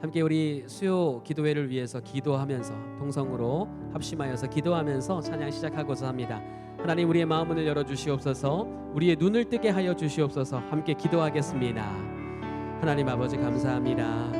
함께 우리 수요 기도회를 위해서 기도하면서 동성으로 합심하여서 기도하면서 찬양 시작하고자 합니다. 하나님 우리의 마음을 열어 주시옵소서. 우리의 눈을 뜨게 하여 주시옵소서. 함께 기도하겠습니다. 하나님 아버지 감사합니다.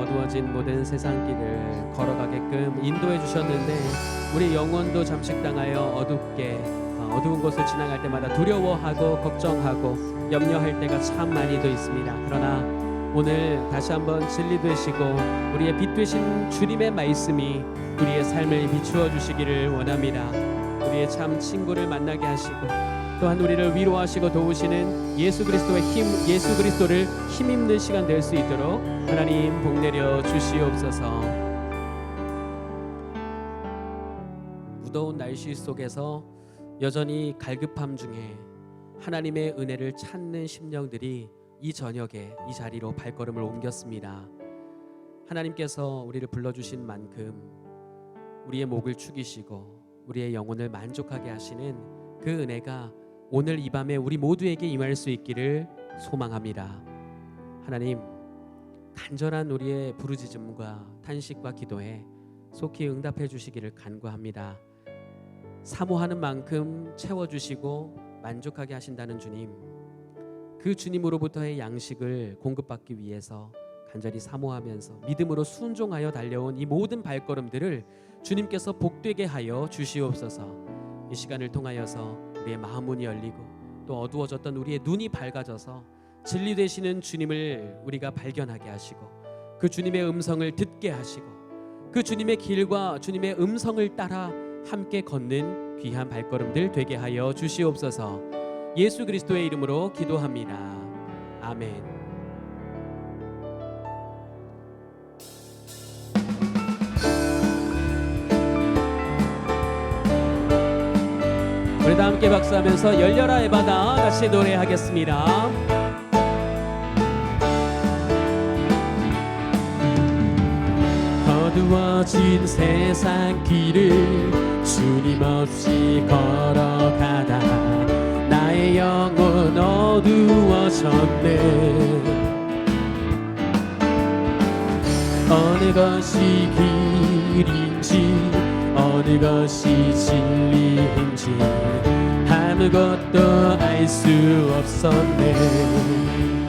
어두워진 모든 세상 길을 걸어가게끔 인도해 주셨는데 우리 영혼도 잠식당하여 어둡게 어, 어두운 곳을 지나갈 때마다 두려워하고 걱정하고 염려할 때가 참 많이도 있습니다. 그러나 오늘 다시 한번 진리 되시고 우리의 빛 되신 주님의 말씀이 우리의 삶을 비추어 주시기를 원합니다. 우리의 참 친구를 만나게 하시고 또한 우리를 위로하시고 도우시는 예수 그리스도의 힘, 예수 그리스도를 힘입는 시간 될 수 있도록 하나님 복 내려 주시옵소서. 무더운 날씨 속에서 여전히 갈급함 중에 하나님의 은혜를 찾는 심령들이 이 저녁에 이 자리로 발걸음을 옮겼습니다. 하나님께서 우리를 불러주신 만큼 우리의 목을 축이시고 우리의 영혼을 만족하게 하시는 그 은혜가 오늘 이 밤에 우리 모두에게 임할 수 있기를 소망합니다. 하나님 간절한 우리의 부르짖음과 탄식과 기도에 속히 응답해 주시기를 간구합니다. 사모하는 만큼 채워 주시고 만족하게 하신다는 주님. 그 주님으로부터의 양식을 공급받기 위해서 간절히 사모하면서 믿음으로 순종하여 달려온 이 모든 발걸음들을 주님께서 복되게 하여 주시옵소서. 이 시간을 통하여서 우리의 마음 문이 열리고 또 어두워졌던 우리의 눈이 밝아져서 진리 되시는 주님을 우리가 발견하게 하시고 그 주님의 음성을 듣게 하시고 그 주님의 길과 주님의 음성을 따라 함께 걷는 귀한 발걸음들 되게 하여 주시옵소서. 예수 그리스도의 이름으로 기도합니다. 아멘. 우리 다 함께 박수하면서 열려라 에바다 같이 노래하겠습니다. 어두워진 세상 길을 주님 없이 걸어가다 영혼 어두워졌네. 어느 것이 길인지 어느 것이 진리인지 아무것도 알 수 없었네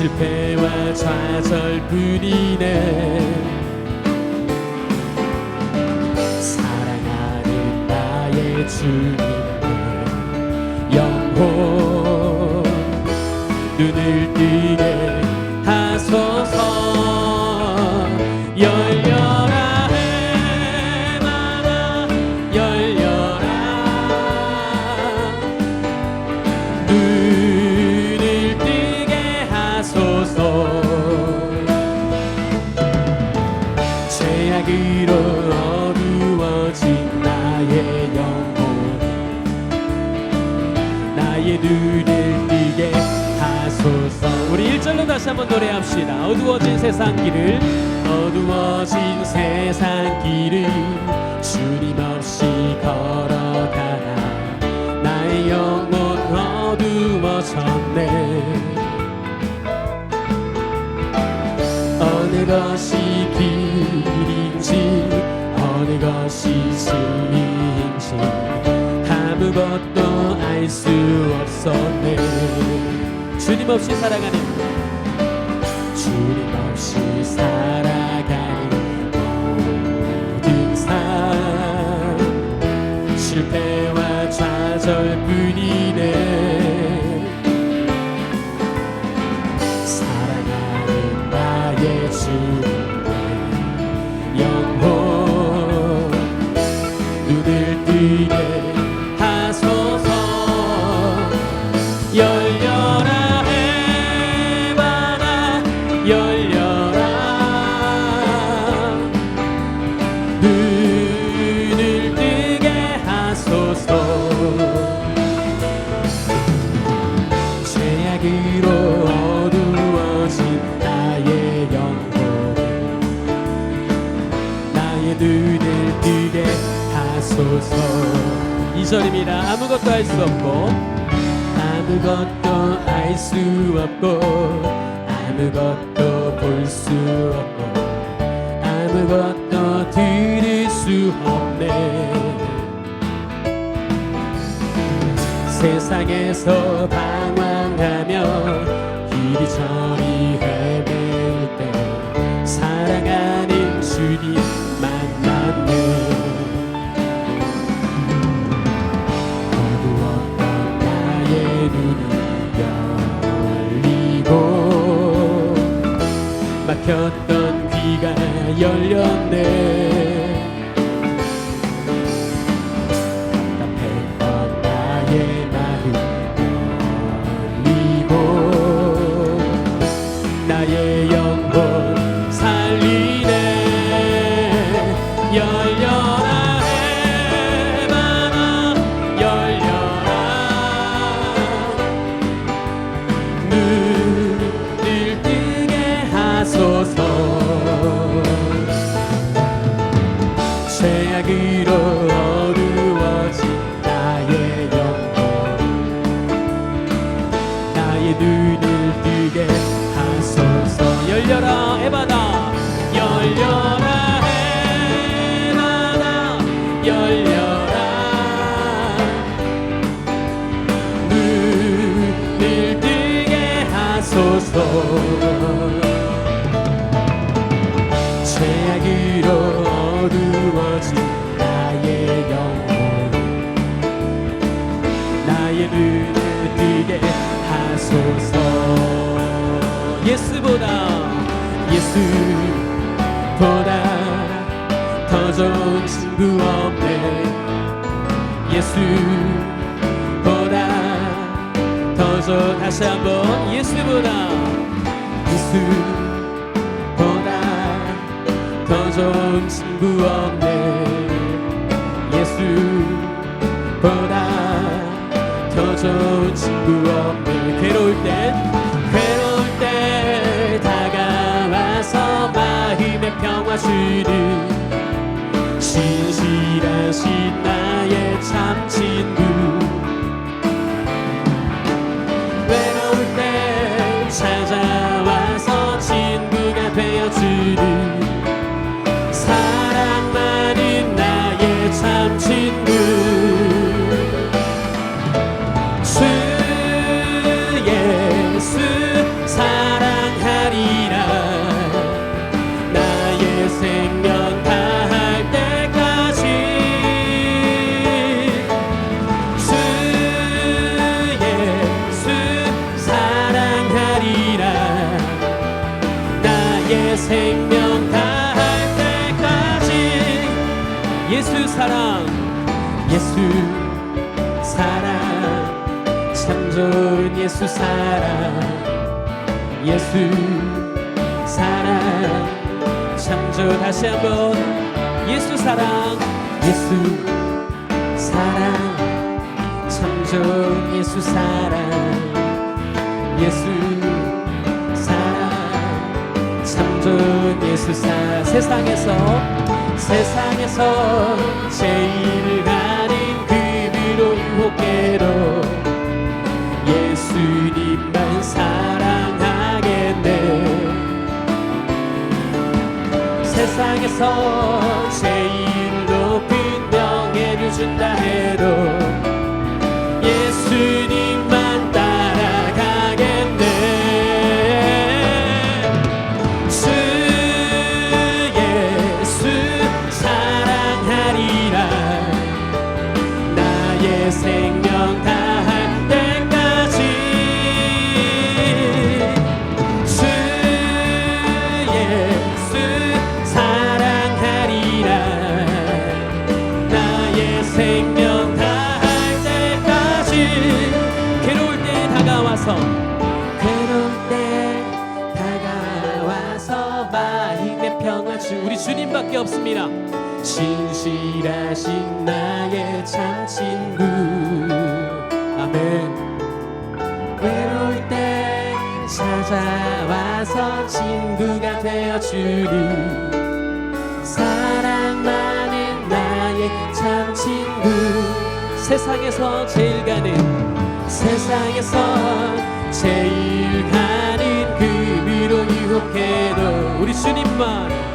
실패와 좌절뿐이네. 사랑하는 나의 주님의 영혼 눈을 뜨게 나의 눈을 뜨게 하소서. 우리 1절로 다시 한번 노래합시다. 어두워진 세상 길을 어두워진 세상 길을 주님 없이 걸어가나 나의 영혼 어두워졌네. 어느 것이 길인지 어느 것이 진리 수 없었네. 주님 없이 살아가는 주님 없이 살아가는 모든 삶. 실패 눈을 뜨게 하소서 이 절입니다. 아무것도 할 수 없고 아무것도 알 수 없고 아무것도 볼 수 없고 아무것도 들을 수 없네 세상에서 방황하며 이리저리 헤맬 때 사랑하 막혔던 귀가 열렸네 눈을 뜨게 하소서. 열려라 더 좋은 다시 한번 예수보다 예수보다 더 좋은 친구 없네. 예수보다 더 좋은 친구 없네. 괴로울 때 괴로울 때 다가와서 마음의 평화 주는 진실하신 나의 참 친구 예수 사랑 예수 사랑. 참 좋은 다시 한번 예수 사랑 예수 사랑. 참 좋은 예수 사랑 예수 사랑. 참 좋은 예수 사랑. 세상에서 세상에서 제일 가는 그비로 유혹해도 세상에서 밖에 없습니다. 진실하신 나의 참 친구. 아멘. 외로울 때 찾아와서 친구가 되어주는 사랑 많은 나의 참 친구. 세상에서 제일 가는 세상에서 제일 가는 그비로 유혹해도 우리 주님만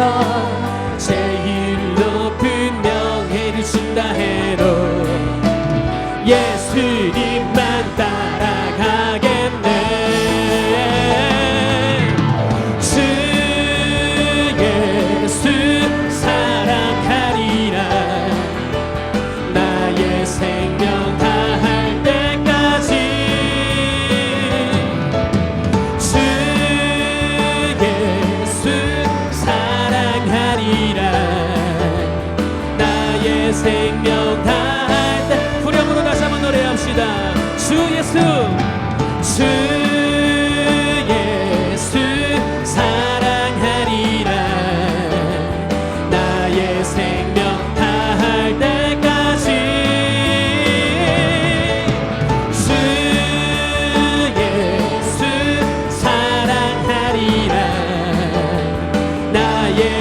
세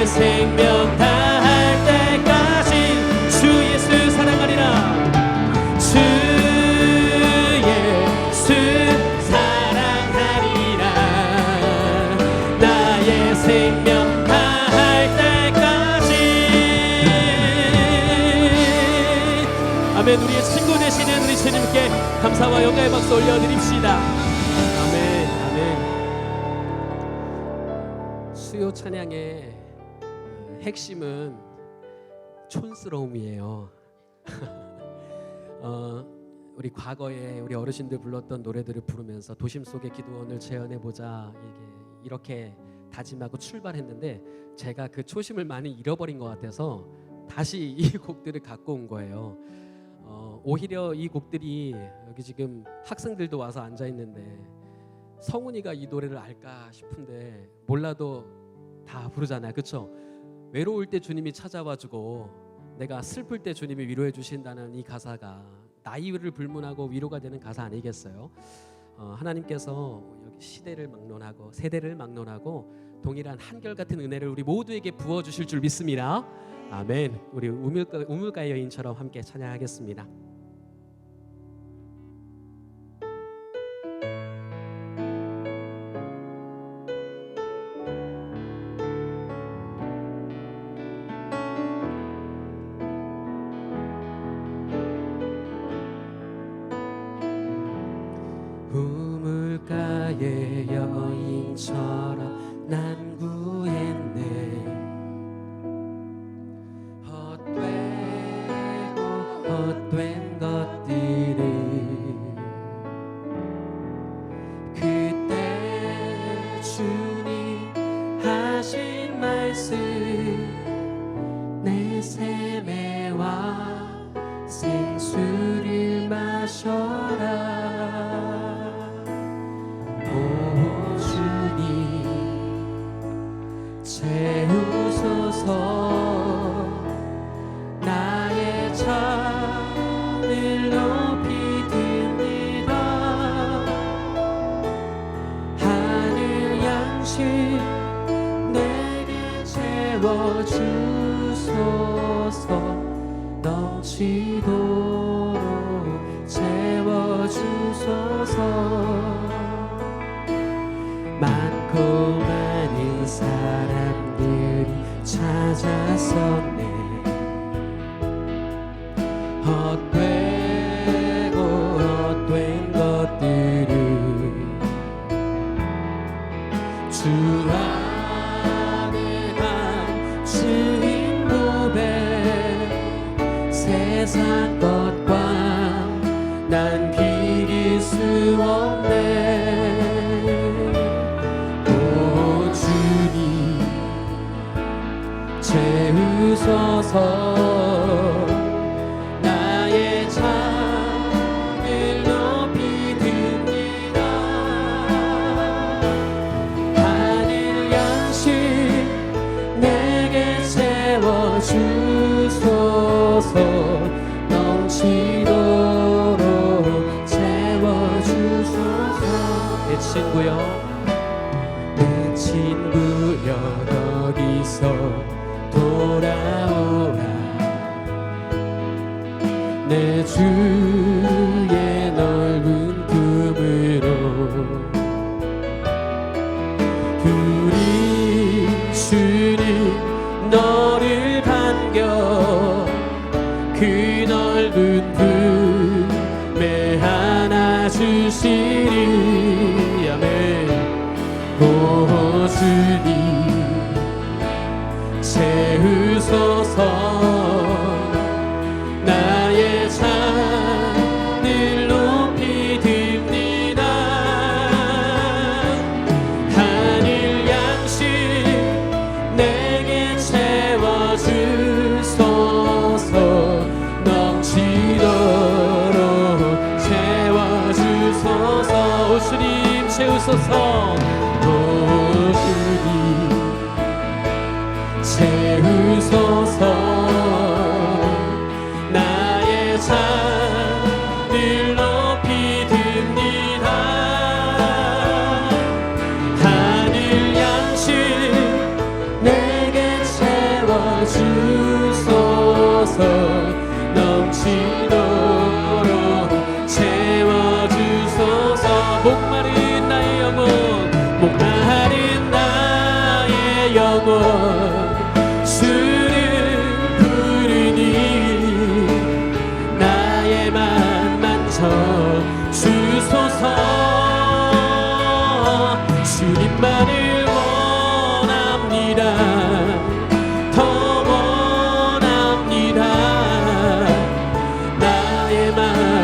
생명 다할 때까지 주 예수 사랑하리라. 주 예수 사랑하리라. 나의 생명 다할 때까지. 아멘. 우리의 친구 되시는 우리 주님께 감사와 영광의 박수 올려드립시다 핵심은 촌스러움이에요 어, 우리 과거에 우리 어르신들 불렀던 노래들을 부르면서 도심 속의 기도원을 재현해 보자 이게 이렇게 다짐하고 출발했는데 제가 그 초심을 많이 잃어버린 것 같아서 다시 이 곡들을 갖고 온 거예요. 어, 오히려 이 곡들이 여기 지금 학생들도 와서 앉아 있는데 성훈이가 이 노래를 알까 싶은데 몰라도 다 부르잖아요, 그렇죠? 외로울 때 주님이 찾아와 주고 내가 슬플 때 주님이 위로해 주신다는 이 가사가 나이를 불문하고 위로가 되는 가사 아니겠어요? 어, 하나님께서 여기 시대를 막론하고 세대를 막론하고 동일한 한결 같은 은혜를 우리 모두에게 부어 주실 줄 믿습니다. 아멘. 우리 우물가, 우물가 여인처럼 함께 찬양하겠습니다. 여인처럼 난 구했네. 헛되고 헛된 것들을 그때 주님 하신 말씀 내 세매와 생수를 마셔라 넘쳐서 넘치도록 채워주소서 내 친구여 내 친구여 거기서 돌아오라 내 주. 오 주님 채우소서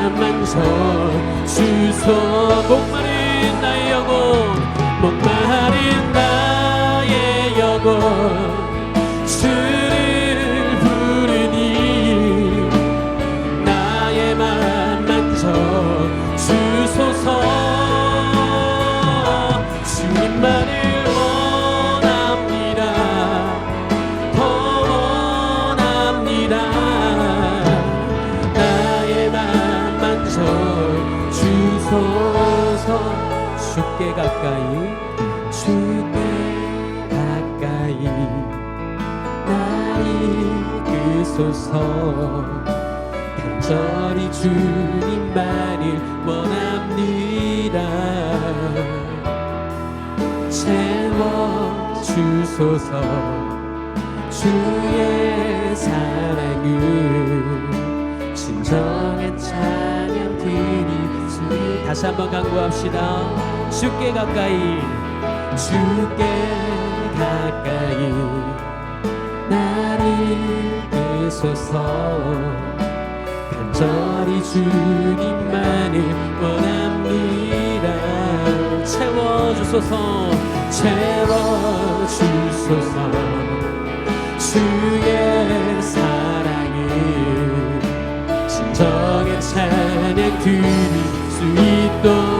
만져 주소 목마른 나의 이끄소서 간절히 주님만을 원합니다. 채워 주소서. 주의 사랑을 진정한 찬양 드리리 다시 한번 강구합시다. 주께 가까이 주께 가까이. 나를 이소서 간절히 주님만을 원합니다. 채워주소서 채워주소서. 주의 사랑을 진정한 찬양 드릴 수 있도록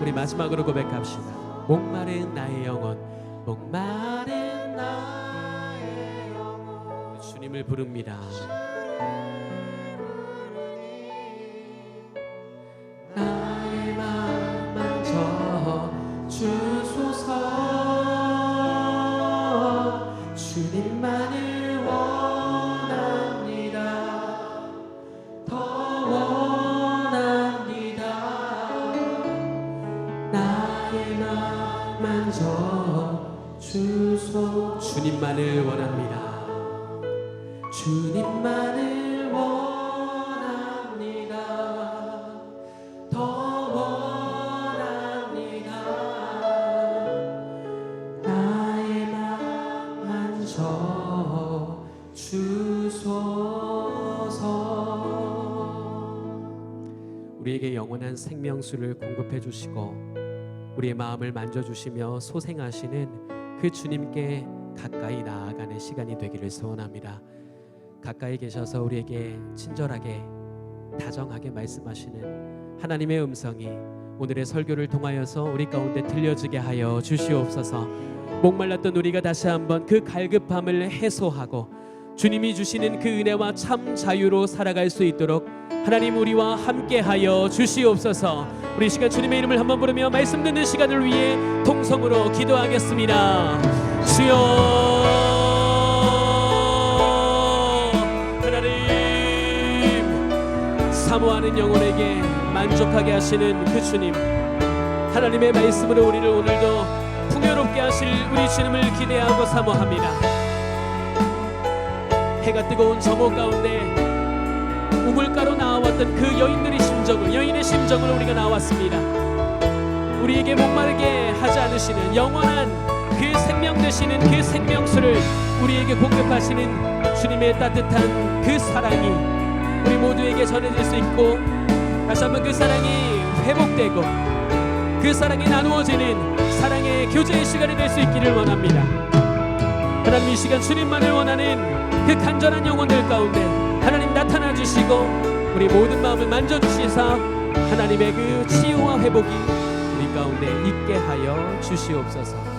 우리 마지막으로 고백합시다. 목마른 나의 영혼 목마른 나의 영혼. 주님을 부릅니다 주소 주님만을 원합니다. 주님만을 원합니다. 더 원합니다. 나의 맘 만져 주소서. 우리에게 영원한 생명수를 공급해 주시고 우리의 마음을 만져 주시며 소생하시는 그 주님께 가까이 나아가는 시간이 되기를 소원합니다. 가까이 계셔서 우리에게 친절하게 다정하게 말씀하시는 하나님의 음성이 오늘의 설교를 통하여서 우리 가운데 들려지게 하여 주시옵소서. 목말랐던 우리가 다시 한번 그 갈급함을 해소하고 주님이 주시는 그 은혜와 참 자유로 살아갈 수 있도록 하나님 우리와 함께하여 주시옵소서. 우리 이 시간 주님의 이름을 한번 부르며 말씀 듣는 시간을 위해 통성으로 기도하겠습니다. 주여 사모하는 영혼에게 만족하게 하시는 그 주님 하나님의 말씀으로 우리를 오늘도 풍요롭게 하실 우리 주님을 기대하고 사모합니다. 해가 뜨거운 저모 가운데 우 물가로 나왔던 그 여인들의 심정을 여인의 심정을 우리가 나왔습니다. 우리에게 목마르게 하지 않으시는 영원한 그 생명 되시는 그 생명수를 우리에게 공급하시는 주님의 따뜻한 그 사랑이 우리 모두에게 전해질 수 있고 다시 한번 그 사랑이 회복되고 그 사랑이 나누어지는 사랑의 교제의 시간이 될 수 있기를 원합니다. 하나님 이 시간 주님만을 원하는 그 간절한 영혼들 가운데 하나님 나타나 주시고 우리 모든 마음을 만져 주시사 하나님의 그 치유와 회복이 우리 가운데 있게 하여 주시옵소서.